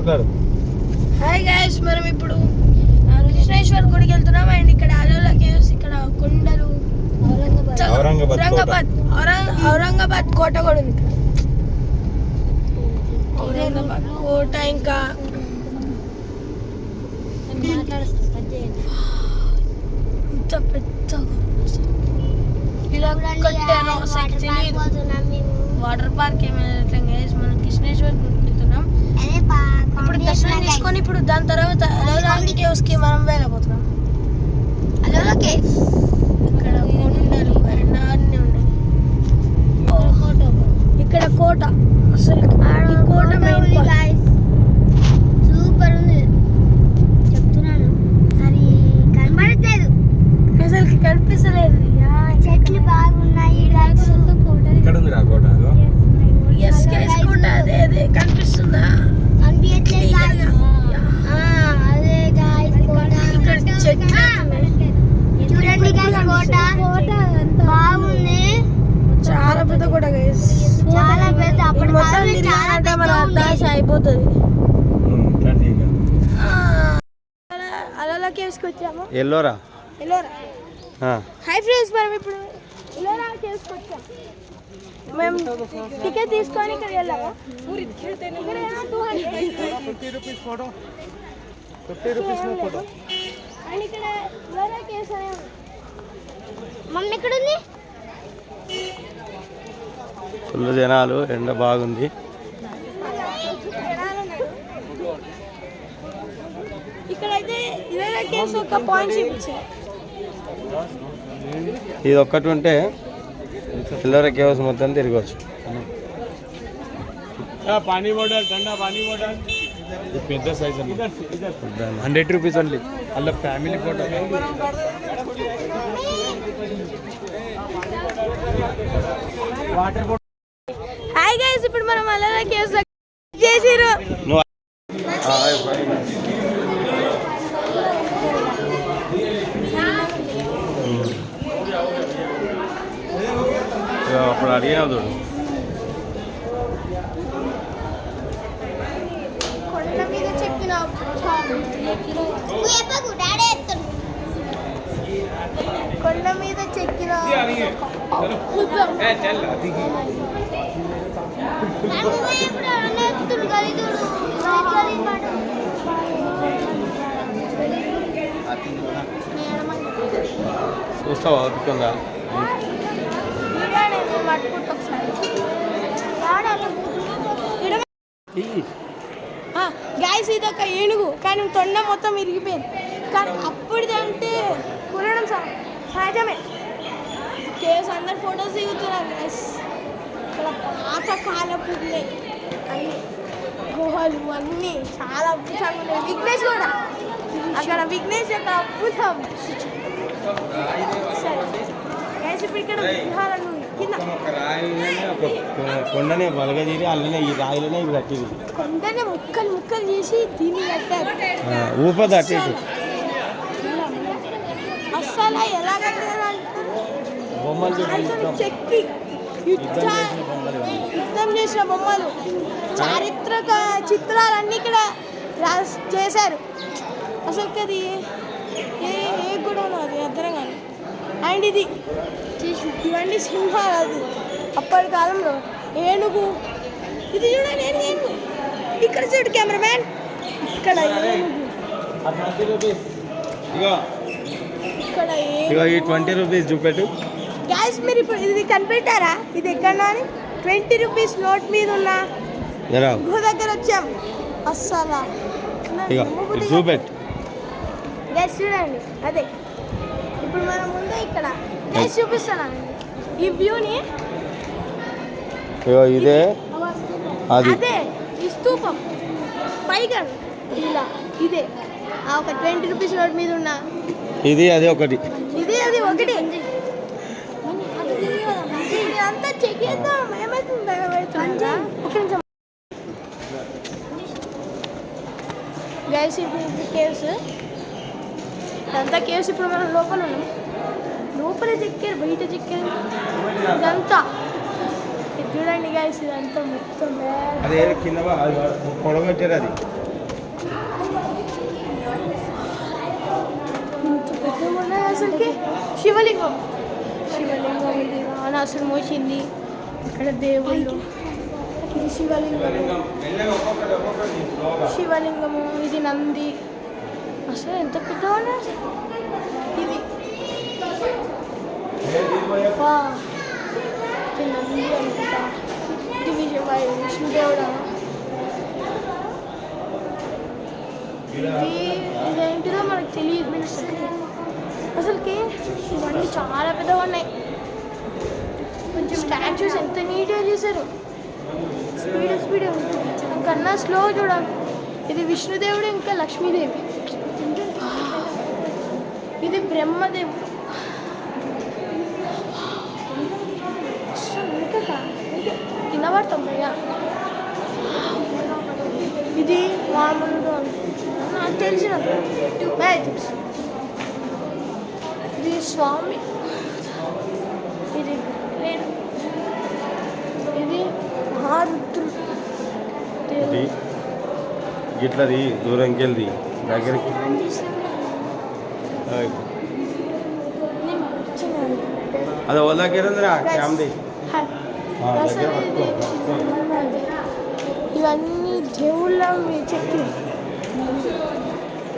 మాట్లాడు. Hi guys మనం ఇప్పుడు కృష్ణేశ్వర్ గుడికి వెళ్తున్నాం. అండ్ ఇక్కడ అలోలా కేవ్స్ ఇక్కడ కొండలు ఔరంగాబాద్. కోట. ఔరంగాబాద్ ఔరం- ఔరంగాబాద్ కోట కూడా ఉంది ఔరంగాబాద్ కోట ఇంకా. ఇంత పెద్ద ఇలా వాటర్ పార్క్ ఏమైనా మనం కృష్ణేశ్వర్ గుడికి ఇప్పుడు దర్శనం చేసుకొని ఇప్పుడు దాని తర్వాత అలోలా కేవ్స్కి మనం వెళ్ళబోతున్నాం ఇక్కడ కొండలు అండ్ అన్ని ఉన్నాయి ఇక్కడ కోట అసలు ఈ కోట మెయిన్ పార్ట్. సూపర్ ఉంది చెప్తున్నాను అది కనబడట్లేదు అసలు కనిపిస్తలేదు యా, చెట్లు బాగున్నాయి లైట్స్ ఇక్కడ ఉంది రా కోట అదో. ఎస్ గైస్ కోట అదే అదే కనిపిస్తుందా కనిపించట్లేదు క్లియర్గా. యా. ఆ, అదే guys, కోట ఇక్కడ చెట్లు ఉన్నాయి. చూడండి guys, కోట బాగుంది చాలా పెద్ద కోట గైస్ చాలా పెద్ద తిరిగానంటే మన. అత్తాశ అయిపోతుంది ఇక్కడ. అలా కేవ్స్కి వచ్చాము ఎల్లోరా ఎల్లోరా. హాయ్ ఫ్రెండ్స్ మనం ఇప్పుడు ఎల్లోరా కేవ్స్కి వచ్చాం మేము టికెట్ తీసుకొని ఇక్కడ వెళ్ళాము ఇక్కడ ఏమో 200. అండ్ ఇక్కడ ఎల్లోరా కేవ్స్ అనే. మమ్మీ ఎక్కడ ఉంది ఫుల్ జనాలు ఎండ బాగుంది. ఇది ఒక్కటి ఉంటే పిల్లర కేవస్ మొత్తం తిరగచ్చు. పెద్ద సైజ్ హండ్రెడ్ రూపీస్ అండి అలా ఫ్యామిలీ ఫోటో వాటర్ మనం ఎల్లోరా కేవ్స్ చేసిరు అప్పుడు అడిగినా చూడు. కొండ మీద చెక్కిన చూస్తావా ఓపికంగా గాయస్ ఇది ఒక ఏనుగు. కానీ తొండ మొత్తం ఇరిగిపోయింది. కానీ అప్పుడుదంటే కొనడం సహజమే. కేసు అందరు ఫొటోస్ దిగుతున్నారు గైస్ ఇక్కడ పాత కాలపు ఉన్నాయి అన్ని గుహలు అన్నీ చాలా అద్భుతంగా ఉన్నాయి. విఘ్నేష్ కూడా. అక్కడ విఘ్నేష్ యొక్క అద్భుతం. ఇప్పుడు ఇక్కడ విగ్రహాలను కొండనే బలగదీరి అందులోనే ఈ రాయిలోనే ఇవి కట్టింది. కొండనే ముక్కలు ముక్కలు చేసి దీన్ని కట్టారు. అటు ఇటు అస్సలు ఎలా కట్టారు బొమ్మలు. చెక్కి. యుద్ధ యుద్ధం చేసిన బొమ్మలు. చారిత్రక చిత్రాలన్నీ ఇక్కడ చేశారు. అసలు అది ఏ ఏ గుణం అది అర్థం కాదు. అండ్ ఇది ఇవన్నీ సింహాలు అది అప్పటి కాలంలో ఏనుగు. ఇది చూడండి ఏనుగు ఏనుగు. ఇక్కడ చూడు కెమెరామ్యాన్. ఇక్కడ ఇక్కడ ట్వంటీ రూపీస్ చూపెట్టు. గ్యాస్ మీరు ఇప్పుడు ఇది కనిపెట్టారా? ఇది ఎక్కడ అని? ట్వంటీ రూపీస్ నోట్ మీద ఉన్న గుహ దగ్గర వచ్చాం. అస్సలా. చూపెట్టు. గ్యాస్ చూడండి. అదే. ఇప్పుడు మనం ముందే ఇక్కడ. గ్యాస్ చూపిస్తానండి ఈ వ్యూని? ఇదే. అది. అదే. ఈ స్తూపం పైగా ఇలా. ఇదే. ఆ ఒక ట్వంటీ రూపీస్ నోట్ మీద ఉన్న ఇది అది ఒకటి ఇది అది ఒకటి ఇది అంతా చెక్ చేద్దాం ఏమైతుంది భయమవుతుందా? ఒక నిమిషం గైస్ ఇప్పుడు కేవ్స్ ఇదంతా కేవ్స్ ఇప్పుడు మనం లోపల ఉన్నాం లోపల చెక్కారు బయట చెక్కారు ఇదంతా. ఇది చూడండి గైస్ ఇదంతా మొత్తం అది కింద ప- అది అసలుకి శివలింగం. శివలింగం ఇది రానాసుడు మోసింది. ఇక్కడ దేవుళ్ళు. శివలింగము. శివలింగము ఇది నంది. అసలు ఎంత పెద్దగా ఉన్నాయి అసలు. ఇది వా. ఇది నంది అనుకుంటా. ఇది విజయ విష్ణుదేవుడా? ఇది ఇదేంటిదో మనకు తెలియదు అసలుకి ఇవన్నీ చాలా పెద్దగా ఉన్నాయి. కొంచెం స్టాచ్యూస్ ఎంత నీట్గా చేశారు. స్పీడ్ స్పీడ్ కన్నా స్లో చూడాలి ఇది విష్ణుదేవుడు ఇంకా లక్ష్మీదేవి. ఇది బ్రహ్మదేవుడు. ఇంకా ఇది మామూలుగా నాకు తెలిసిన ఇది స్వామి ఇది లేదు ఇది మహారుద్రుడు ఇది గిట్లది దూరంకి వెళ్ళి దగ్గరికి. అది వాళ్ళ దగ్గర ఉందిరా క్యామ్ది దగ్గర పట్టుకో, ఇవన్నీ దేవుళ్ళ మీరు చెప్పి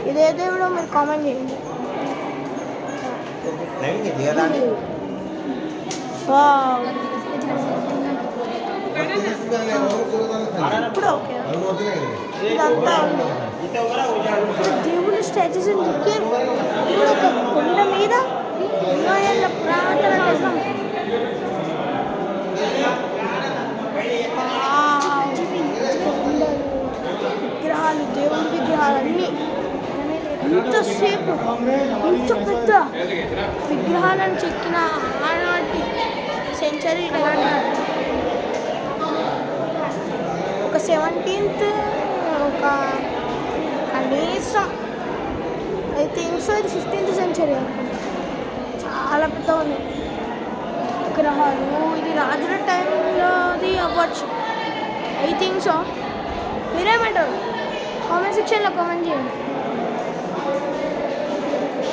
ఇదే దేవుడో మీరు కామెంట్ చేయండి. వావ్. ఇప్పుడు ఓకే. ఇదంతా ఉంది. దేవుళ్ళ స్టాచ్యూస్ దిక్కారు ఇప్పుడు ఒక కొండ మీద ఎన్నో ఏళ్ళ పురాతన విగ్రహాలు దేవుని విగ్రహాలు అన్నీ ఇంతసేపు ఇంత పెద్ద విగ్రహాలను చెక్కిన ఆనాటి సెంచరీ ఒక సెవెంటీన్త్ ఒక కనీసం ఐ థింక్ సో ఇది ఫిఫ్టీన్త్ సెంచరీ చాలా పెద్ద ఉంది విగ్రహాలు ఇది రాజుల టైంలోది అవ్వచ్చు. ఐ థింక్ సో మీరేమంటారు? కామెంట్ సెక్షన్లో కామెంట్ చేయండి.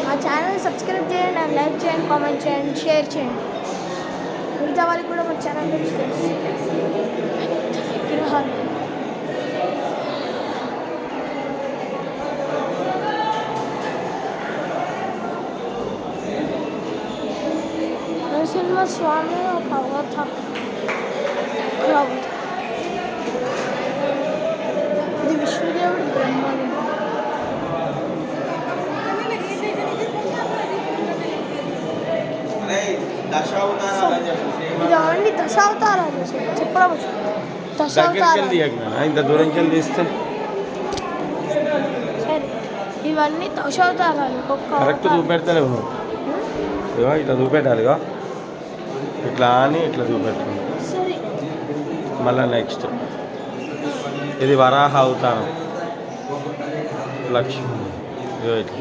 మా ఛానల్ సబ్స్క్రైబ్ చేయండి అండ్ లైక్ చేయండి కామెంట్ చేయండి షేర్ చేయండి. మిగతా వాళ్ళకి కూడా మా ఛానల్ గురించి తెలుసు. విగ్రహాలు. నరసింహ స్వామి ఒక అవతారం ఒక అవతారం ఇది విష్ణుదేవుడు బ్రహ్మదేవుడు ఇది అవన్నీ దశావతారాలు చెప్పడం దగ్గరికి వెళ్ళి దశావతారాలు తీయకు ఇంత దూరంకి వెళ్ళి తీస్తే సరే ఇవన్నీ దశావతారాలు ఒక్కొక్క కరెక్ట్ అవతారం. చూపెడతలేవు నువ్వు ఇదిగో ఇట్లా చూపెట్టాలిగా ఇట్లా అని ఇట్లా చూపెట్టు. సరే. మళ్ళీ నెక్స్ట్. ఇది వరాహ అవతారం. లక్ష్మి. ఇట్లా.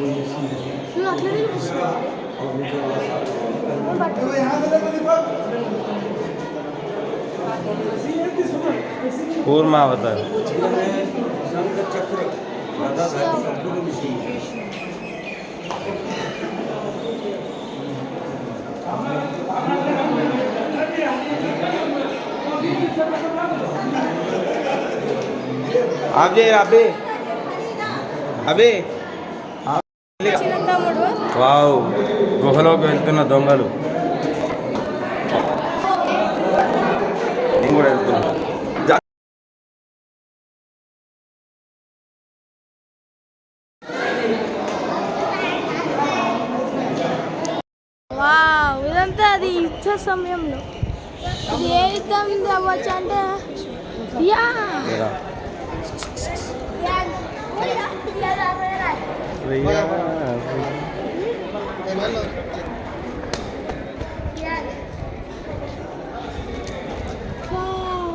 నువ్వు ఆప్ చేయరా అబ్బే తమ్ముడు వావ్ గుహలోకి వెళ్తున్న దొంగలు. నేను కూడా వెళ్తున్నా. ఇదంతా అది యుద్ధ సమయంలో. ఇది ఏ యుద్ధం అవ్వచ్చు అంటే యా ఏరా. రియా. వావ్.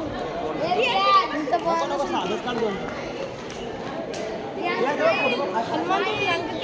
ఎంత బాగుంది అసలు. హనుమంతుడు లంకకి